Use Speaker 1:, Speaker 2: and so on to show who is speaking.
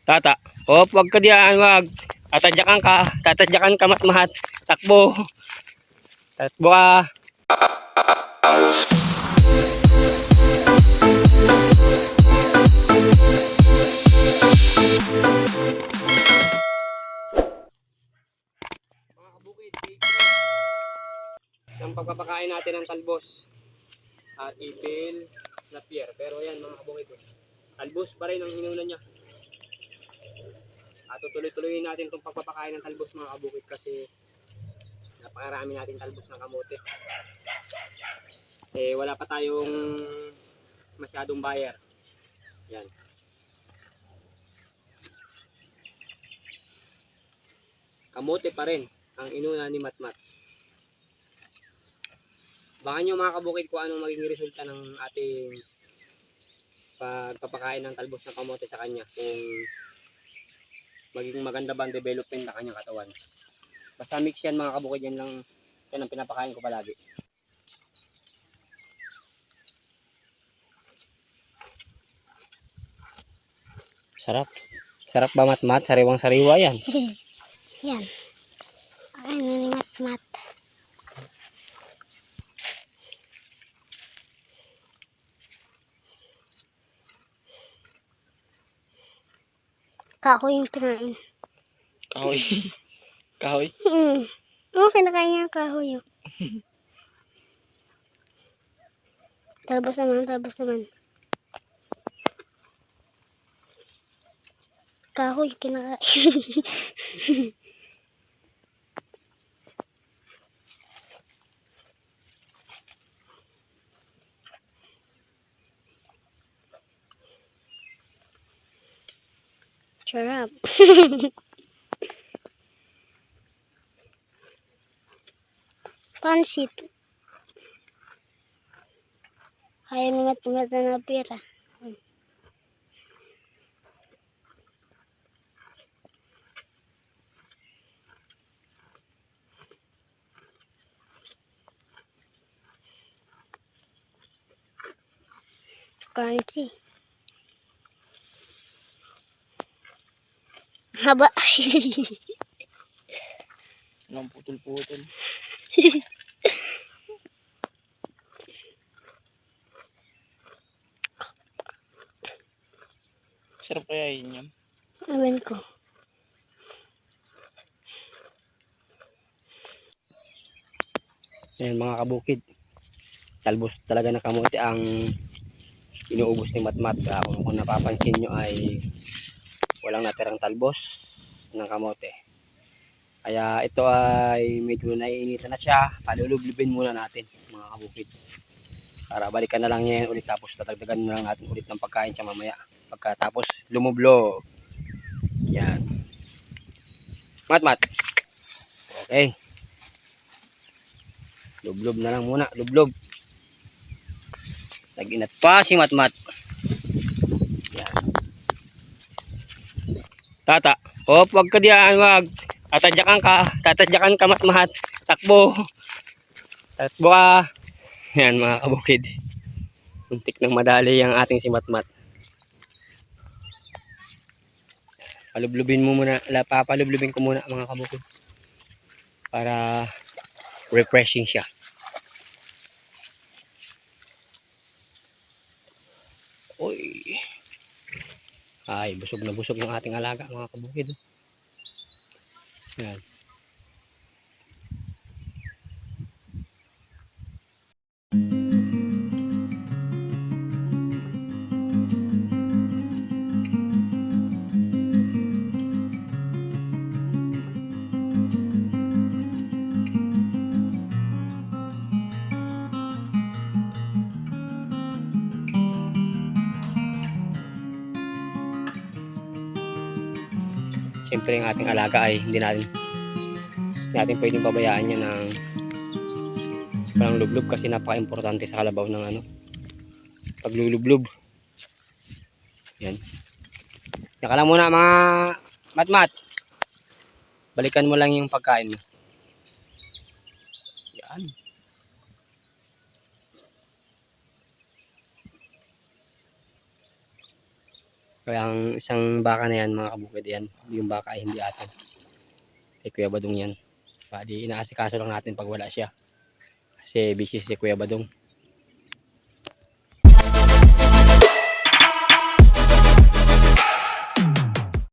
Speaker 1: Tata. Hop, wag ka diyan, wag. Tatadyakan ka. Tatadyakan ka matmahat. Takbo. Takbo ka. Ang pagpapakain natin ng talbos at ipil na pier. Pero yan mga kabukid, talbos pa rin ang inuna niya. At tutuloy-tuloyin natin itong pagpapakain ng talbos mga kabukid kasi napakarami natin talbos ng kamote. Eh wala pa tayong masyadong buyer. Yan. Kamote pa rin ang inuna ni Matmat. Baka nyo mga kabukid kung anong magiging resulta ng ating pagpapakain ng talbos ng kamote sa kanya kung magiging maganda ba ang development ng kanyang katawan. Basta mix yan mga kabukid yan lang yan ang pinapakain ko palagi. Sarap. Sarap ba matmat? Sariwang sariwa yan.
Speaker 2: Yan. Ano ni mat-mat. Kako yung kinain.
Speaker 1: Kahoy. Kahoy.
Speaker 2: Hmm. Oo, kinakain niya ang kahoy yun. talbos naman, talbos naman. Kahoy, kinakain. Sarap. Pansit. Ayaw ni Matumata na pira. Crunchy. Haba.
Speaker 1: Anong putol-putol. Sarap kaya yun yan.
Speaker 2: Awan ko.
Speaker 1: Ayan mga kabukid. Talbos talaga na kamote ang inuubos ni Matmat. Kung, kung napapansin nyo ay walang natirang talbos ng kamote. Kaya ito ay medyo naiinitan na siya. Palulublubin muna natin mga kabukid. Para balikan na lang yan ulit tapos tatagdagan na lang natin ulit ng pagkain siya mamaya. Pagkatapos lumublo. Yan. Matmat. Okay. Lublob na lang muna, lublob. Nag-inat pa si Matmat. Yan. Tata, hop, wag ka diyan, wag. Tatadyakan ka, tatadyakan ka matmahat. Takbo. Takbo ka. Yan mga kabukid. Muntik ng madali ang ating si Matmat. Palublubin mo muna, papalublubin ko muna mga kabukid. Para refreshing siya. Uy. Ay, busog na busog yung ating alaga mga kabukid. Yan. Siyempre yung ating alaga ay hindi natin hindi natin pwedeng pabayaan yan ng walang lublob kasi napaka-importante sa kalabaw ng ano paglulublob yan. Yaka lang muna mga matmat. Balikan mo lang yung pagkain mo. Yan Kaya ang isang baka na yan, mga kabukid yan, yung baka ay hindi atin. Kay Kuya Badong yan. Bali, inaasikaso lang natin pag wala siya. Kasi busy si Kuya Badong.